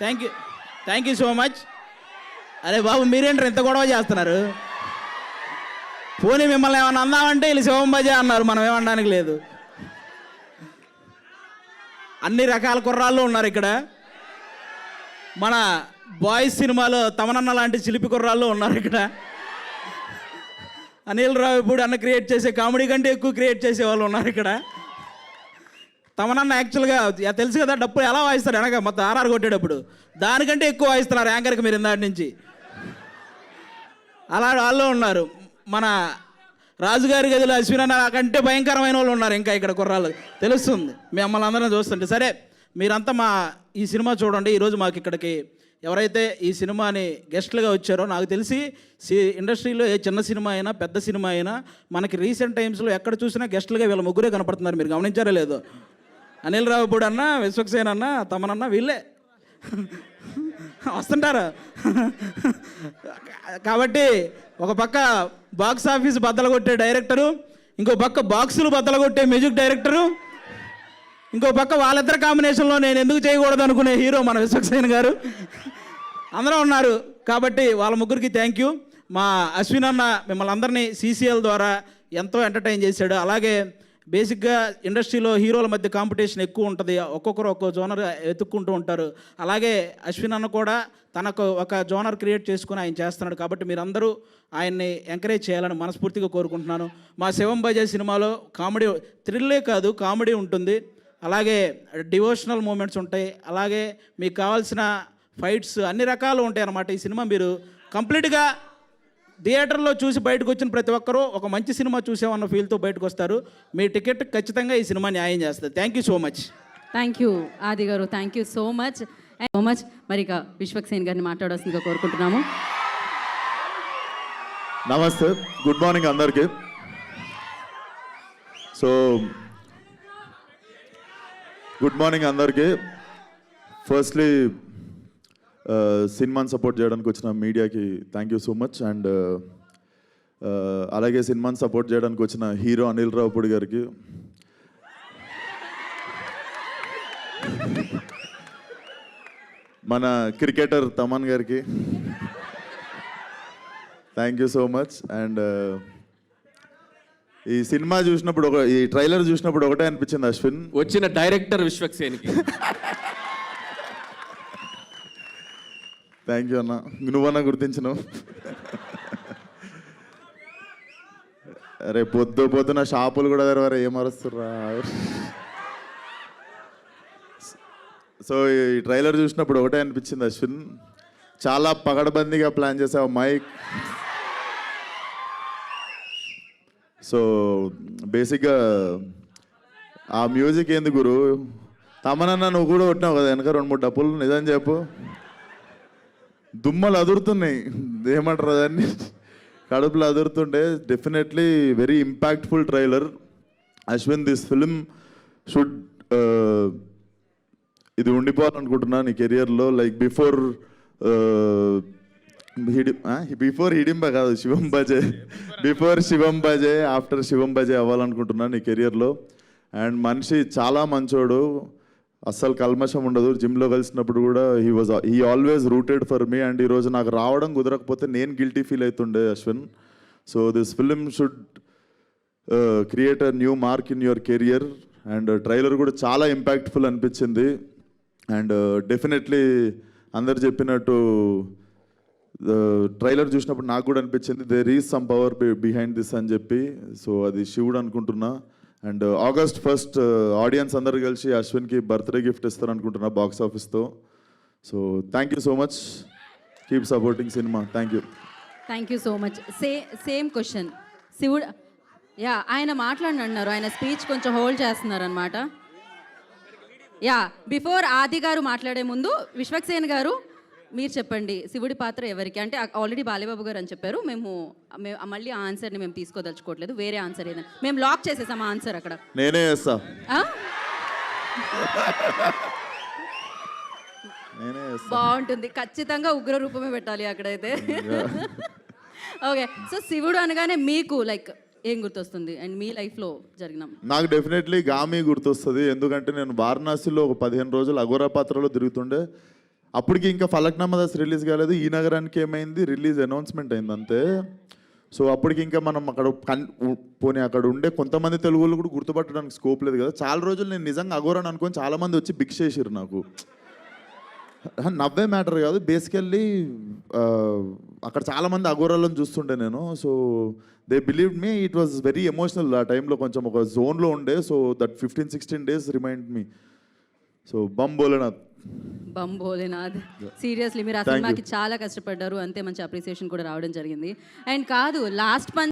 Thank you thank you so much అరే బాబు మీరేంటారు ఇంత గొడవ చేస్తున్నారు? పోనీ మిమ్మల్ని ఏమన్నా అందామంటే వీళ్ళు శివం బజే అన్నారు మనం ఏమనడానికి లేదు. అన్ని రకాల కుర్రాళ్ళు ఉన్నారు ఇక్కడ. మన బాయ్స్ సినిమాలో తమనన్న లాంటి చిలిపి కుర్రాళ్ళు ఉన్నారు ఇక్కడ. అనిల్ రావు ఇప్పుడు అన్న క్రియేట్ చేసే కామెడీ కంటే ఎక్కువ క్రియేట్ చేసే వాళ్ళు ఉన్నారు ఇక్కడ. తమనన్న యాక్చువల్గా తెలుసు కదా డప్పు ఎలా వాయిస్తారు వెనక? మొత్తం ఆర్ఆర్ కొట్టేటప్పుడు. దానికంటే ఎక్కువ వాయిస్తున్నారు యాంకర్కి మీరు ఇందాటి నుంచి. అలా వాళ్ళు ఉన్నారు. మన రాజుగారి గదిలో అశ్వినన్న కంటే భయంకరమైన వాళ్ళు ఉన్నారు ఇంకా ఇక్కడ కుర్రాళ్ళు. తెలుస్తుంది. మిమ్మల్ని అందరం చూస్తుంటే. సరే మీరంతా మా ఈ సినిమా చూడండి. ఈరోజు మాకు ఇక్కడికి ఎవరైతే ఈ సినిమాని గెస్ట్లుగా వచ్చారో నాకు తెలిసి సి ఇండస్ట్రీలో ఏ చిన్న సినిమా అయినా పెద్ద సినిమా అయినా మనకి రీసెంట్ టైమ్స్లో ఎక్కడ చూసినా గెస్ట్లుగా వీళ్ళ ముగ్గురే కనపడుతున్నారు. మీరు గమనించారా లేదో? అనిల్ రావుపూడి అన్న విశ్వక్సేన్ అన్న తమనన్న వీళ్ళే. వస్తుంటారు. కాబట్టి ఒక పక్క బాక్స్ ఆఫీస్ బద్దలు కొట్టే డైరెక్టరు ఇంకో పక్క బాక్సులు బద్దలు కొట్టే మ్యూజిక్ డైరెక్టరు ఇంకో పక్క వాళ్ళిద్దరి కాంబినేషన్లో నేను ఎందుకు చేయకూడదు అనుకునే హీరో మన విశ్వక్సేన్ గారు. అందరూ ఉన్నారు. కాబట్టి వాళ్ళ ముగ్గురికి థ్యాంక్ యూ మా అశ్విన్ అన్న మిమ్మల్ని అందరినీ సీసీఎల్ ద్వారా ఎంతో ఎంటర్టైన్ చేశాడు. అలాగే బేసిక్గా ఇండస్ట్రీలో హీరోల మధ్య కాంపిటీషన్ ఎక్కువ ఉంటుంది. ఒక్కొక్కరు ఒక్కో జోనర్ వెతుక్కుంటూ ఉంటారు. అలాగే అశ్విన్ అన్న కూడా తనకు ఒక జోనర్ క్రియేట్ చేసుకుని ఆయన చేస్తున్నాడు కాబట్టి మీరందరూ ఆయన్ని ఎంకరేజ్ చేయాలని మనస్ఫూర్తిగా కోరుకుంటున్నాను. మా శివం బజే సినిమాలో కామెడీ థ్రిల్లే కాదు కామెడీ ఉంటుంది. అలాగే డివోషనల్ మూమెంట్స్ ఉంటాయి. అలాగే మీకు కావాల్సిన ఫైట్స్ అన్ని రకాలు ఉంటాయి అన్నమాట ఈ సినిమా మీరు కంప్లీట్గా థియేటర్లో చూసి బయటకు వచ్చిన ప్రతి ఒక్కరూ ఒక మంచి సినిమా చూసామన్న ఫీల్తో బయటకు వస్తారు. మీ టికెట్ ఖచ్చితంగా ఈ సినిమా న్యాయం చేస్తుంది. Thank you so much thank you Aadi garu. Thank you so much so much మరి ఇక విశ్వక్సేన్ గారిని మాట్లాడాల్సిందిగా కోరుకుంటున్నాము. నమస్తే. గుడ్ మార్నింగ్ అందరికీ. సో గుడ్ మార్నింగ్ అందరికీ. ఫస్ట్లీ సినిమాని సపోర్ట్ చేయడానికి వచ్చిన మీడియాకి thank you so much and అలాగే సినిమాని సపోర్ట్ చేయడానికి వచ్చిన హీరో అనిల్ రావుపూడి గారికి. మన క్రికెటర్ తమన్ గారికి. Thank you so much and ఈ సినిమా చూసినప్పుడు ఒక ఈ ట్రైలర్ చూసినప్పుడు ఒకటే అనిపించింది అశ్విన్. వచ్చిన డైరెక్టర్ విశ్వక్సేన్కి. థ్యాంక్ యూ అన్న. నువ్వన్నా గుర్తించను అరే పొద్దు పొద్దున షాపులు కూడా తెరవారు ఏం సో ఈ ట్రైలర్ చూసినప్పుడు ఒకటే అనిపించింది అశ్విన్. చాలా పగడబందీగా ప్లాన్ చేసావు మైక్. సో బేసిక్గా ఆ మ్యూజిక్ ఏంది గురు? తమనన్న నువ్వు కూడా కొట్టినావు కదా వెనక రెండు మూడు డబ్బులు నిజం చెప్పు. దుమ్మలు అదురుతున్నాయి. ఏమంటారు దాన్ని కడుపులు అదురుతుంటే definitely very impactful trailer Ashwin this film should ఇది ఉండిపోవాలనుకుంటున్నా నీ కెరియర్లో like before Hidi before Hidimba కాదు శివం బజే బిఫోర్ శివం బజే ఆఫ్టర్ శివం బజే అవ్వాలనుకుంటున్నా నీ కెరియర్లో అండ్ మనిషి చాలా మంచోడు. అస్సలు కల్మషం ఉండదు. జిమ్లో కలిసినప్పుడు కూడా he was he always rooted for me and ఈరోజు నాకు రావడం కుదరకపోతే నేను గిల్టీ ఫీల్ అవుతుండే Ashwin. So this film should create a new mark in your career and trailer కూడా చాలా ఇంపాక్ట్ఫుల్ అనిపించింది. అండ్ డెఫినెట్లీ uh, అందరు చెప్పినట్టు uh, ట్రైలర్ చూసినప్పుడు నాకు కూడా అనిపించింది there is some power behind this అని చెప్పి. సో అది శివుడు అనుకుంటున్నా. And August first uh, audience అందరు కలిసి అశ్విన్కి బర్త్డే గిఫ్ట్ ఇస్తారు అనుకుంటున్నా box ఆఫీస్తో. So thank you so much keep supporting cinema thank you thank you so much say same question శివుడు యా ఆయన మాట్లాడిన అన్నారు ఆయన స్పీచ్ కొంచెం హోల్డ్ చేస్తున్నారు అనమాట యా బిఫోర్ ఆది గారు మాట్లాడే ముందు విశ్వక్సేన్ గారు మీరు చెప్పండి శివుడి పాత్ర ఎవరికి? అంటే ఆల్రెడీ బాలేబాబు గారు అని చెప్పారు. మేము మళ్ళీ ఆ ఆన్సర్ని మేము తీసుకోదలుచుకోవట్లేదు. వేరే ఆన్సర్ ఏదైనా. మేము లాక్ చేసేసాం ఆ ఆన్సర్ అక్కడ. నేనే చేస్తా. బాగుంటుంది. ఖచ్చితంగా ఉగ్ర రూపమే పెట్టాలి అక్కడైతే. ఓకే. సో శివుడు అనగానే మీకు లైక్ ఏం గుర్తొస్తుంది? అండ్ మీ లైఫ్లో జరిగిన నాకు డెఫినెట్లీ గామి గుర్తొస్తుంది. ఎందుకంటే నేను వారణాసిలో ఒక పదిహేను రోజులు అఘోరా పాత్రలో తిరుగుతుండే. అప్పటికి ఇంకా ఫలక్నామా దాస్ రిలీజ్ కాలేదు. ఈ నగరానికి ఏమైంది? రిలీజ్ అనౌన్స్మెంట్ అయింది అంతే. సో అప్పటికి ఇంకా మనం అక్కడ కన్ పోనీ అక్కడ ఉండే కొంతమంది తెలుగు వాళ్ళు కూడా గుర్తుపట్టడానికి స్కోప్ లేదు కదా. చాలా రోజులు నేను నిజంగా అఘోరాని అనుకొని చాలామంది వచ్చి భిక్ష చేసిర్రు నాకు. నవ్వే మ్యాటర్ కాదు. బేసికల్లీ అక్కడ చాలామంది అగోరాలను అఘోరాలను చూస్తుండే నేను. So they believe me it was very emotional ఆ టైంలో. కొంచెం ఒక జోన్లో ఉండే. So that fifteen sixteen days remind me. So Bam Bholenath seriously మీరు ఆ. సినిమాకి చాలా కష్టపడ్డారు అంతే మంచి అప్రిసియేషన్ కూడా రావడం జరిగింది. అండ్ కాదు లాస్ట్ పంచ్